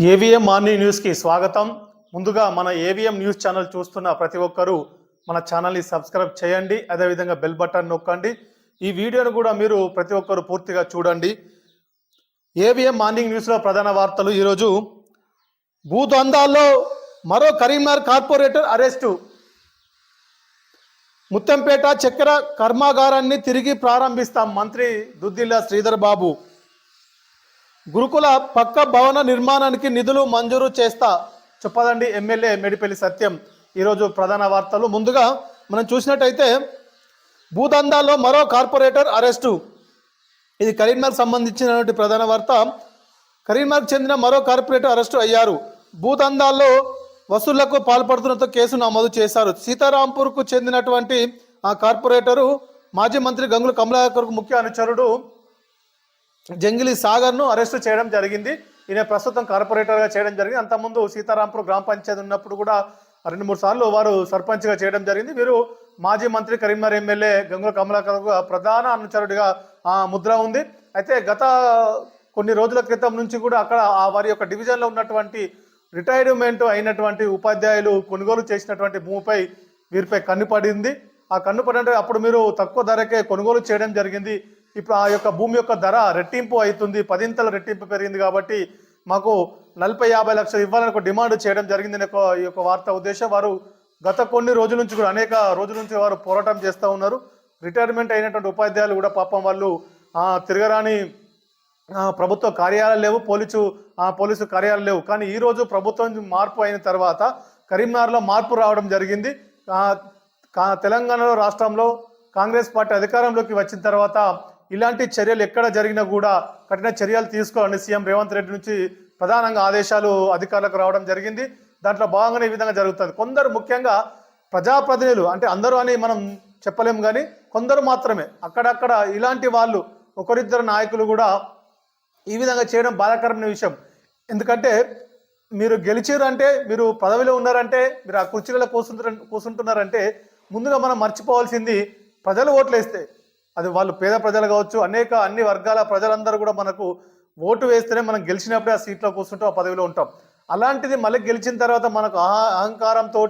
AVM morning న్యూస్కి స్వాగతం. ముందుగా మన ఏవిఎం న్యూస్ ఛానల్ చూస్తున్న ప్రతి ఒక్కరూ మన ఛానల్ని సబ్స్క్రైబ్ చేయండి అదేవిధంగా బెల్ బటన్ నొక్కండి. ఈ వీడియోను కూడా మీరు ప్రతి ఒక్కరు పూర్తిగా చూడండి. ఏవిఎం మార్నింగ్ న్యూస్లో ప్రధాన వార్తలు ఈరోజు. భూదందాల్లో మరో కరీంనగర్ కార్పొరేటర్ అరెస్టు. ముత్తంపేట చక్కెర కర్మాగారాన్ని తిరిగి ప్రారంభిస్తాం మంత్రి దుద్దిల్ల శ్రీధర్ బాబు. గురుకుల పక్క భవన నిర్మాణానికి నిధులు మంజూరు చేస్తా చెప్పదండి ఎమ్మెల్యే మెడిపల్లి సత్యం. ఈరోజు ప్రధాన వార్తలు. ముందుగా మనం చూసినట్టయితే భూదందాల్లో మరో కార్పొరేటర్ అరెస్టు. ఇది కరీంనగర్ సంబంధించినటువంటి ప్రధాన వార్త. కరీంనగర్ చెందిన మరో కార్పొరేటర్ అరెస్టు అయ్యారు. భూదందాల్లో వసూళ్ళకు పాల్పడుతున్నతో కేసు నమోదు చేశారు. సీతారాంపూర్కు చెందినటువంటి ఆ కార్పొరేటరు మాజీ మంత్రి గంగుల కమలాకర్కు ముఖ్య అనుచరుడు జంగిలీ సాగర్ను అరెస్టు చేయడం జరిగింది. ఈయన ప్రస్తుతం కార్పొరేటర్గా చేయడం జరిగింది. అంతకుముందు సీతారాంపూర్ గ్రామ పంచాయతీ ఉన్నప్పుడు కూడా రెండు మూడు సార్లు వారు సర్పంచ్గా చేయడం జరిగింది. వీరు మాజీ మంత్రి కరీంనగర్ ఎమ్మెల్యే గంగుల కమలాకర్ ప్రధాన అనుచరుడిగా ఆ ముద్ర ఉంది. అయితే గత కొన్ని రోజుల క్రితం నుంచి కూడా అక్కడ ఆ వారి యొక్క డివిజన్లో ఉన్నటువంటి రిటైర్మెంట్ అయినటువంటి ఉపాధ్యాయులు కొనుగోలు చేసినటువంటి భూమిపై వీరిపై కన్ను పడింది. ఆ కన్ను పడంటే అప్పుడు మీరు తక్కువ ధరకే కొనుగోలు చేయడం జరిగింది. ఇప్పుడు ఆ యొక్క భూమి యొక్క ధర రెట్టింపు అవుతుంది పదింతల రెట్టింపు పెరిగింది కాబట్టి మాకు నలభై యాభై లక్షలు ఇవ్వాలని ఒక డిమాండ్ చేయడం జరిగింది అనే ఒక- ఈ యొక్క వార్త ఉద్దేశం. వారు గత కొన్ని రోజుల నుంచి కూడా అనేక రోజుల నుంచి వారు పోరాటం చేస్తూ ఉన్నారు. రిటైర్మెంట్ అయినటువంటి ఉపాధ్యాయులు కూడా పాపం వాళ్ళు తిరగరాని ప్రభుత్వ కార్యాలయాలు లేవు పోలీసు పోలీసు కార్యాలయాలు లేవు. కానీ ఈరోజు ప్రభుత్వం మార్పు అయిన తర్వాత కరీంనగర్లో మార్పు రావడం జరిగింది. కా- తెలంగాణలో రాష్ట్రంలో కాంగ్రెస్ పార్టీ అధికారంలోకి వచ్చిన తర్వాత ఇలాంటి చర్యలు ఎక్కడ జరిగినా కూడా కఠిన చర్యలు తీసుకోవాలని సీఎం రేవంత్ రెడ్డి నుంచి ప్రధానంగా ఆదేశాలు అధికారులకు రావడం జరిగింది. దాంట్లో భాగంగానే ఈ విధంగా జరుగుతుంది. కొందరు ముఖ్యంగా ప్రజాప్రతినిధులు అంటే అందరూ అని మనం చెప్పలేము కానీ కొందరు మాత్రమే అక్కడక్కడ ఇలాంటి వాళ్ళు ఒకరిద్దరు నాయకులు కూడా ఈ విధంగా చేయడం బాధాకరమైన విషయం. ఎందుకంటే మీరు గెలిచారు అంటే మీరు పదవిలో ఉన్నారంటే మీరు ఆ కుర్చీలలో కూర్చుంటు కూర్చుంటున్నారంటే ముందుగా మనం మర్చిపోవాల్సింది ప్రజలు ఓట్లు వేస్తే అది వాళ్ళు పేద ప్రజలు కావచ్చు అనేక అన్ని వర్గాల ప్రజలందరూ కూడా మనకు ఓటు వేస్తేనే మనం గెలిచినప్పుడే ఆ సీట్లో కూర్చుంటాం ఆ పదవిలో ఉంటాం. అలాంటిది మళ్ళీ గెలిచిన తర్వాత మనకు అహంకారంతో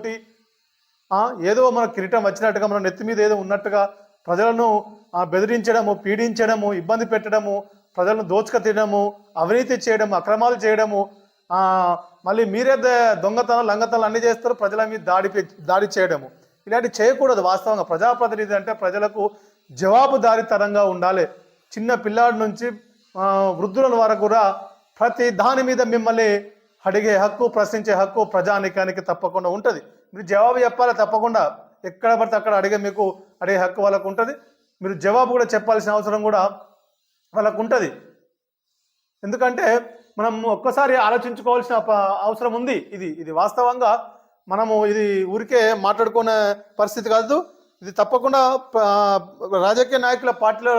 ఏదో మన కిరీటం వచ్చినట్టుగా మన నెత్తి మీద ఏదో ఉన్నట్టుగా ప్రజలను బెదిరించడము పీడించడము ఇబ్బంది పెట్టడము ప్రజలను దోచుక తినడము అవినీతి చేయడము అక్రమాలు చేయడము మళ్ళీ మీరే ద- దొంగతనం లంగతనం అన్ని చేస్తారు ప్రజల మీద దాడి దాడి చేయడము. ఇలాంటివి చేయకూడదు వాస్తవంగా. ప్రజాప్రతినిధి అంటే ప్రజలకు జవాబుదారీతనంగా ఉండాలి. చిన్న పిల్లాడి నుంచి వృద్ధుల వరకు కూడా ప్రతి దాని మీద మిమ్మల్ని అడిగే హక్కు ప్రశ్నించే హక్కు ప్రజానికానికి తప్పకుండా ఉంటుంది. మీరు జవాబు చెప్పాలి? తప్పకుండా. ఎక్కడ పడితే అక్కడ అడిగే మీకు అడిగే హక్కు వాళ్ళకు ఉంటుంది. మీరు జవాబు కూడా చెప్పాల్సిన అవసరం కూడా వాళ్ళకు ఉంటుంది. ఎందుకంటే మనం ఒక్కసారి ఆలోచించుకోవాల్సిన అవసరం ఉంది. ఇది ఇది వాస్తవంగా మనము ఇది ఊరికే మాట్లాడుకునే పరిస్థితి కాదు. ఇది తప్పకుండా రాజకీయ నాయకుల పార్టీల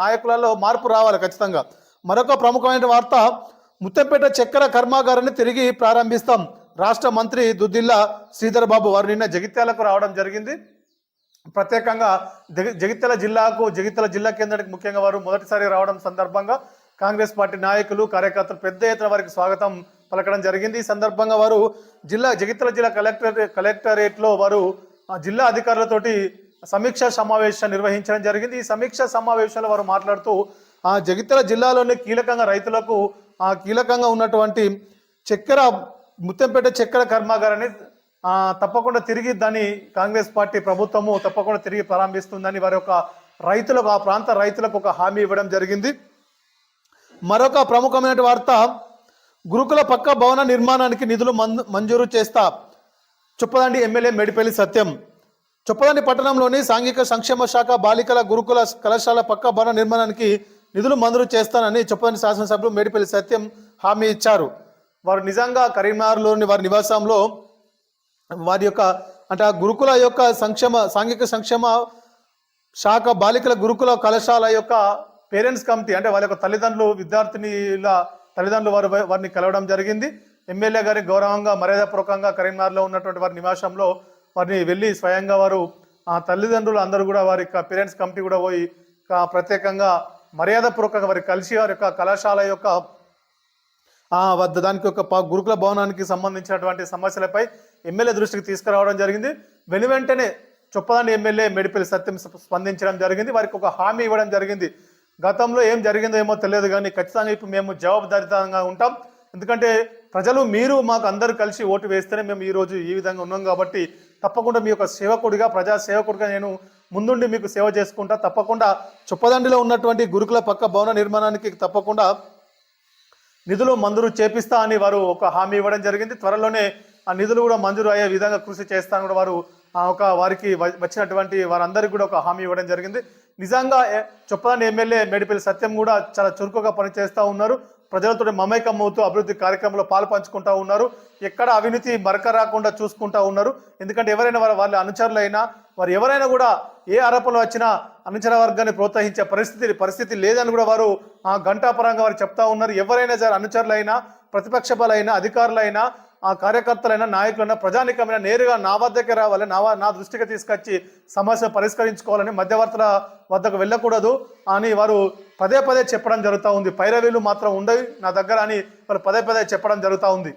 నాయకులలో మార్పు రావాలి ఖచ్చితంగా. మరొక ప్రముఖమైన వార్త ముత్తంపేట చక్కెర కర్మాగారాన్ని తిరిగి ప్రారంభిస్తాం. రాష్ట్ర మంత్రి దుద్దిల్లా శ్రీధర్ బాబు వారు నిన్న జగిత్యాలకు రావడం జరిగింది. ప్రత్యేకంగా జగి జగిత్యాల జిల్లాకు జగిత్యాల జిల్లా కేంద్రానికి ముఖ్యంగా వారు మొదటిసారి రావడం సందర్భంగా కాంగ్రెస్ పార్టీ నాయకులు కార్యకర్తలు పెద్ద ఎత్తున వారికి స్వాగతం పలకడం జరిగింది. ఈ సందర్భంగా వారు జిల్లా జగిత్యాల జిల్లా కలెక్టర్ కలెక్టరేట్లో వారు జిల్లా అధికారులతోటి సమీక్ష సమావేశం నిర్వహించడం జరిగింది. ఈ సమీక్ష సమావేశంలో వారు మాట్లాడుతూ ఆ జగిత్యాల జిల్లాలోని కీలకంగా రైతులకు ఆ కీలకంగా ఉన్నటువంటి చక్కెర ముత్తంపేట చక్కెర కర్మాగారాన్ని తప్పకుండా తిరిగి దాన్ని కాంగ్రెస్ పార్టీ ప్రభుత్వము తప్పకుండా తిరిగి ప్రారంభిస్తుందని వారి యొక్క రైతులకు ఆ ప్రాంత రైతులకు ఒక హామీ ఇవ్వడం జరిగింది. మరొక ప్రముఖమైన వార్త గురుకుల పక్క భవన నిర్మాణానికి నిధులు మంజూరు చేస్తా చొప్పదండి ఎమ్మెల్యే మెడిపల్లి సత్యం. చొప్పదండి పట్టణంలోని సాంఘిక సంక్షేమ శాఖ బాలికల గురుకుల కళాశాల పక్క భవన నిర్మాణానికి నిధులు మంజూరు చేస్తానని చొప్పదండి శాసనసభ్యులు మేడిపల్లి సత్యం హామీ ఇచ్చారు. వారు నిజంగా కరీంనగర్లోని వారి నివాసంలో వారి యొక్క అంటే ఆ గురుకుల యొక్క సంక్షేమ సాంఘిక సంక్షేమ శాఖ బాలికల గురుకుల కళాశాల యొక్క పేరెంట్స్ కమిటీ అంటే వాళ్ళ యొక్క తల్లిదండ్రులు విద్యార్థినిల తల్లిదండ్రులు వారు వారిని కలవడం జరిగింది. ఎమ్మెల్యే గారి గౌరవంగా మర్యాదపూర్వకంగా కరీంనగర్లో ఉన్నటువంటి వారి నివాసంలో వారిని వెళ్ళి స్వయంగా వారు ఆ తల్లిదండ్రులు అందరూ కూడా వారి యొక్క పేరెంట్స్ కమిటీ కూడా పోయి ప్రత్యేకంగా మర్యాదపూర్వకంగా వారి కలిసి వారి యొక్క కళాశాల యొక్క వద్ద దానికి ఒక గురుకుల భవనానికి సంబంధించినటువంటి సమస్యలపై ఎమ్మెల్యే దృష్టికి తీసుకురావడం జరిగింది. వెను వెంటనే చొప్పదాని ఎమ్మెల్యే మెడిపల్లి సత్యం స్పందించడం జరిగింది. వారికి ఒక హామీ ఇవ్వడం జరిగింది. గతంలో ఏం జరిగిందో ఏమో తెలియదు కానీ ఖచ్చితంగా ఇప్పుడు మేము జవాబుదారితంగా ఉంటాం. ఎందుకంటే ప్రజలు మీరు మాకు అందరూ కలిసి ఓటు వేస్తేనే మేము ఈ రోజు ఈ విధంగా ఉన్నాం కాబట్టి తప్పకుండా మీ యొక్క సేవకుడిగా ప్రజా సేవకుడిగా నేను ముందుండి మీకు సేవ చేసుకుంటా. తప్పకుండా చొప్పదండిలో ఉన్నటువంటి గురుకుల పక్క భవన నిర్మాణానికి తప్పకుండా నిధులు మంజూరు చేపిస్తా అని వారు ఒక హామీ ఇవ్వడం జరిగింది. త్వరలోనే ఆ నిధులు కూడా మంజూరు అయ్యే విధంగా కృషి చేస్తాను కూడా వారు ఒక వారికి వచ్చినటువంటి వారందరికీ కూడా ఒక హామీ ఇవ్వడం జరిగింది. నిజంగా చొప్పదాని ఎమ్మెల్యే మేడిపల్లి సత్యం కూడా చాలా చురుకుగా పనిచేస్తూ ఉన్నారు. ప్రజలతో మమేకం అవుతూ అభివృద్ధి కార్యక్రమంలో పాలు పంచుకుంటా ఉన్నారు. ఎక్కడ అవినీతి మరక రాకుండా చూసుకుంటా ఉన్నారు. ఎందుకంటే ఎవరైనా వారి వాళ్ళ అనుచరులైనా వారు ఎవరైనా కూడా ఏ ఆరోపణలు వచ్చినా అనుచర వర్గాన్ని ప్రోత్సహించే పరిస్థితి పరిస్థితి లేదని కూడా వారు ఆ గంటాపరంగా వారు చెప్తా ఉన్నారు. ఎవరైనా సరే అనుచరులైనా ప్రతిపక్ష బలైనా అధికారులైనా ఆ కార్యకర్తలైనా నాయకులైనా ప్రజానికమైన నేరుగా నా వద్దకే రావాలి నా నా దృష్టికి తీసుకొచ్చి సమస్య పరిష్కరించుకోవాలని మధ్యవర్తుల వద్దకు వెళ్ళకూడదు అని వారు పదే పదే చెప్పడం జరుగుతూ ఉంది. పైరవీలు మాత్రం ఉండవు నా దగ్గర అని వారు పదే పదే చెప్పడం జరుగుతూ ఉంది.